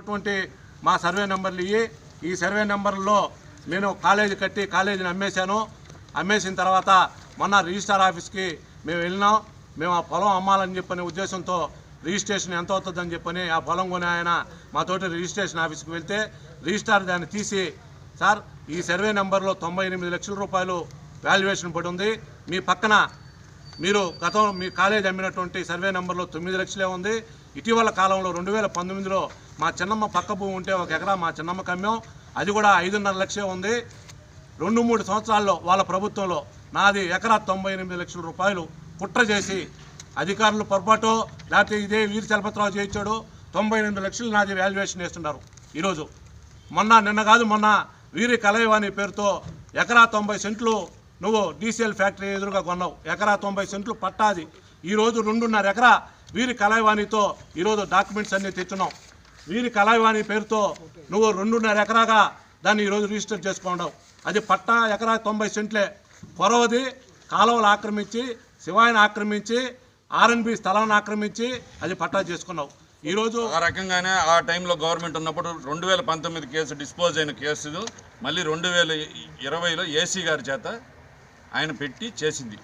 ఉన్నటువంటి మా సర్వే నెంబర్లు ఇవి ఈ సర్వే నెంబర్లో నేను కాలేజీ కట్టి కాలేజీని అమ్మేశాను. అమ్మేసిన తర్వాత మొన్న రిజిస్టార్ ఆఫీస్కి మేము వెళ్ళినాం. మేము ఆ పొలం అమ్మాలని చెప్పని ఉద్దేశంతో రిజిస్ట్రేషన్ ఎంత అవుతుందని చెప్పని ఆ పొలం కొని ఆయన మాతోటి రిజిస్ట్రేషన్ ఆఫీస్కి వెళ్తే రిజిస్టార్ దాన్ని తీసి సార్ ఈ సర్వే నెంబర్లో తొంభై ఎనిమిది లక్షల రూపాయలు వాల్యుయేషన్ పడి ఉంది. మీ పక్కన మీరు గతం మీ కాలేజ్ అమ్మినటువంటి సర్వే నెంబర్లో తొమ్మిది లక్షలే ఉంది. ఇటీవల కాలంలో రెండు వేల పంతొమ్మిదిలో మా చిన్నమ్మ పక్క భూమి ఉంటే ఒక ఎకరా మా చిన్నమ్మ అమ్మాం అది కూడా ఐదున్నర లక్షలే ఉంది. రెండు మూడు సంవత్సరాల్లో వాళ్ళ ప్రభుత్వంలో నాది ఎకరా తొంభై ఎనిమిది లక్షల రూపాయలు కుట్ర చేసి అధికారులు పొరపాటు లేకపోతే ఇదే వీరి చలపతిరావు చేయించాడు. తొంభై ఎనిమిది లక్షలు నాది వాల్యుయేషన్ వేస్తున్నారు ఈరోజు. మొన్న నిన్న కాదు మొన్న వీరి కలయవాణి పేరుతో ఎకరా తొంభై సెంట్లు నువ్వు డీసీఎల్ ఫ్యాక్టరీ ఎదురుగా కొన్నావు. ఎకరా తొంభై సెంట్లు పట్టాది. ఈరోజు రెండున్నర ఎకరా వీరి కలయవాణితో ఈరోజు డాక్యుమెంట్స్ అన్నీ తెచ్చున్నావు వీరి కళాయివాణి పేరుతో నువ్వు రెండున్నర ఎకరాగా దాన్ని ఈరోజు రిజిస్టర్ చేసుకోవడం అది పట్టా ఎకరా తొంభై సెంట్లే. పొరవది కాలువలు ఆక్రమించి శివాయిని ఆక్రమించి ఆర్ఎన్బి స్థలాన్ని ఆక్రమించి అది పట్టా చేసుకున్నావు. ఈరోజు ఆ రకంగానే ఆ టైంలో గవర్నమెంట్ ఉన్నప్పుడు రెండు వేల పంతొమ్మిది కేసు డిస్పోజ్ అయిన కేసు మళ్ళీ రెండు వేల ఇరవైలో ఏసీ గారి చేత ఆయన పెట్టి చేసింది.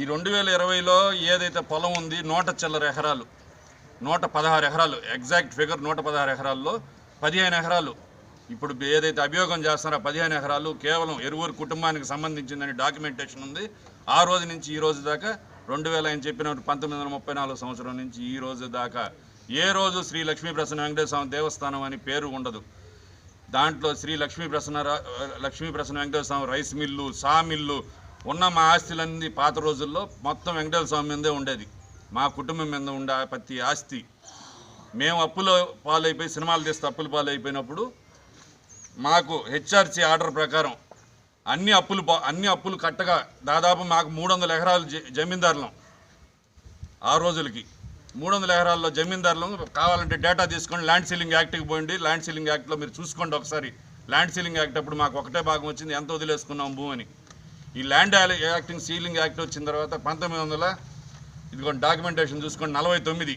ఈ రెండు వేల ఇరవైలో ఏదైతే పొలం ఉంది నూట చిల్లర ఎకరాలు నూట పదహారు ఎకరాలు ఎగ్జాక్ట్ ఫిగర్ నూట పదహారు ఎకరాల్లో పదిహేను ఎకరాలు. ఇప్పుడు ఏదైతే అభియోగం చేస్తున్నారో పదిహేను ఎకరాలు కేవలం ఎరువురు కుటుంబానికి సంబంధించిందని డాక్యుమెంటేషన్ ఉంది. ఆ రోజు నుంచి ఈ రోజు దాకా రెండు వేల ఆయన చెప్పిన పంతొమ్మిది వందల ముప్పై నాలుగు సంవత్సరం నుంచి ఈ రోజు దాకా ఏ రోజు శ్రీ లక్ష్మీ ప్రసన్న వెంకటేశ్వర దేవస్థానం అని పేరు ఉండదు. దాంట్లో Shri Lakshmi Prasanna Lakshmi Prasanna Venkateswara Swamy rice mill saw mill ఉన్న మా ఆస్తులన్నీ పాత రోజుల్లో మొత్తం వెంకటేశ్వర స్వామి మీదే ఉండేది. మా కుటుంబం మీద ఉండే ప్రతి ఆస్తి. మేము అప్పులో పాలైపోయి సినిమాలు తీస్తే అప్పులు పాలైపోయినప్పుడు మాకు హెచ్ఆర్సీ ఆర్డర్ ప్రకారం అన్ని అప్పులు అన్ని అప్పులు కట్టగా దాదాపు మాకు మూడు వందల ఎకరాలు జమీందారులం. ఆ రోజులకి మూడు వందల ఎకరాల్లో జమీందారులం కావాలంటే డేటా తీసుకొని ల్యాండ్ సీలింగ్ యాక్ట్కి పోయింది ల్యాండ్ సీలింగ్ యాక్ట్లో మీరు చూసుకోండి ఒకసారి. ల్యాండ్ సీలింగ్ యాక్ట్ అప్పుడు మాకు ఒకటే భాగం వచ్చింది. ఎంత వదిలేసుకున్నాం భూమిని ఈ ల్యాండ్ యాక్టింగ్ సీలింగ్ యాక్ట్ వచ్చిన తర్వాత పంతొమ్మిది వందల ఇదిగోండి డాక్యుమెంటేషన్ చూసుకోండి నలభై తొమ్మిది.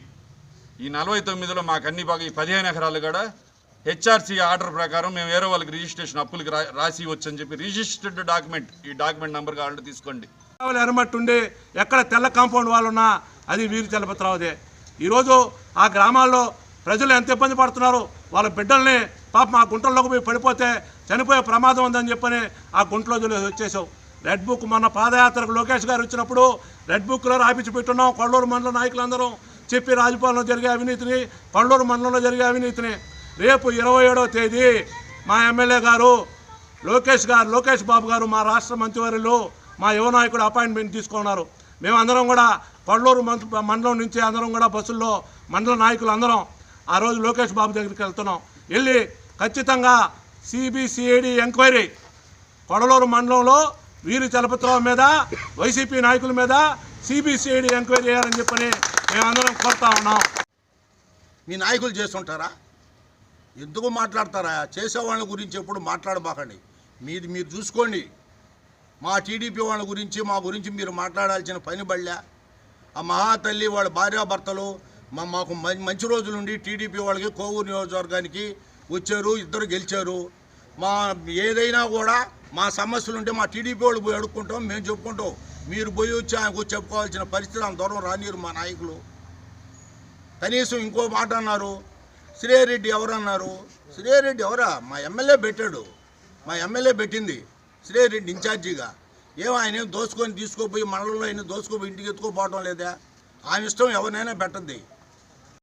ఈ నలభై తొమ్మిదిలో మాకు అన్ని బాగా ఈ పదిహేను ఎకరాలు కూడా హెచ్ఆర్సీ ఆర్డర్ ప్రకారం మేము వేరే వాళ్ళకి రిజిస్ట్రేషన్ అప్పులకి రా రాసి వచ్చని చెప్పి రిజిస్టర్డ్ డాక్యుమెంట్ ఈ డాక్యుమెంట్ నెంబర్ కావాలంటే తీసుకోండి. ఎరమట్టు ఉండి ఎక్కడ తెల్ల కాంపౌండ్ వాళ్ళు ఉన్నా అది వీరు చలపతిరావుదే ఈరోజు ఆ గ్రామాల్లో ప్రజలు ఎంత ఇబ్బంది పడుతున్నారు వాళ్ళ బిడ్డల్ని పాప మా గుంటల్లోకి పోయి పడిపోతే చనిపోయే ప్రమాదం ఉందని చెప్పని ఆ గుంటలో వచ్చేసావు రెడ్ బుక్ మన పాదయాత్రకు లోకేష్ గారు వచ్చినప్పుడు రెడ్ బుక్లో రాపించి పెట్టున్నాం. కొల్లూరు మండల నాయకులందరూ చెప్పి రాజపాలెంలో జరిగే అవినీతిని కొల్లూరు మండలంలో జరిగే అవినీతిని. రేపు ఇరవై ఏడవ తేదీ మా ఎమ్మెల్యే గారు లోకేష్ గారు లోకేష్ బాబు గారు మా రాష్ట్ర మంత్రివర్యులు మా యువ నాయకుడు అపాయింట్మెంట్ తీసుకున్నారు. మేమందరం కూడా పల్లూరు మంత్రి మండలం నుంచి అందరం కూడా బస్సుల్లో మండల నాయకులు అందరం ఆ రోజు లోకేష్ బాబు దగ్గరికి వెళ్తున్నాం. వెళ్ళి ఖచ్చితంగా సిబిసిఐడి ఎంక్వైరీ కొడలూరు మండలంలో వీరి చలపతిరావు మీద వైసీపీ నాయకుల మీద సిబిసిఐడి ఎంక్వైరీ చేయాలని చెప్పని మేమందరం కోరుతా ఉన్నాం. మీ నాయకులు చేస్తుంటారా? ఎందుకు మాట్లాడతారా? చేసేవాళ్ళ గురించి ఎప్పుడు మాట్లాడబాకండి. మీది మీరు చూసుకోండి. మా టీడీపీ వాళ్ళ గురించి మా గురించి మీరు మాట్లాడాల్సిన పని బళ్ళా. ఆ మహాతల్లి వాళ్ళ భార్యాభర్తలు మా మాకు మంచి రోజులుండి టీడీపీ వాళ్ళకి కోవూరు నియోజకవర్గానికి వచ్చారు ఇద్దరు గెలిచారు. మా ఏదైనా కూడా మా సమస్యలు ఉంటే మా టీడీపీ వాళ్ళు పోయి అడుక్కుంటాం మేము చెప్పుకుంటాం. మీరు పోయి వచ్చి ఆయనకు చెప్పుకోవాల్సిన పరిస్థితి అంత దూరం రానియరు మా నాయకులు. కనీసం ఇంకో మాట అన్నారు శ్రీరెడ్డి ఎవరన్నారు? శ్రీరెడ్డి ఎవరా? మా ఎమ్మెల్యే పెట్టాడు. మా ఎమ్మెల్యే పెట్టింది శ్రీరెడ్డి ఇన్ఛార్జిగా. ఏమో ఆయన ఏం దోసుకొని తీసుకోపోయి మండలంలో ఆయన దోసుకుపోయి ఇంటికి ఎత్తుకోపోవడం లేదా? ఆయన ఇష్టం ఎవరినైనా పెట్టద్ది.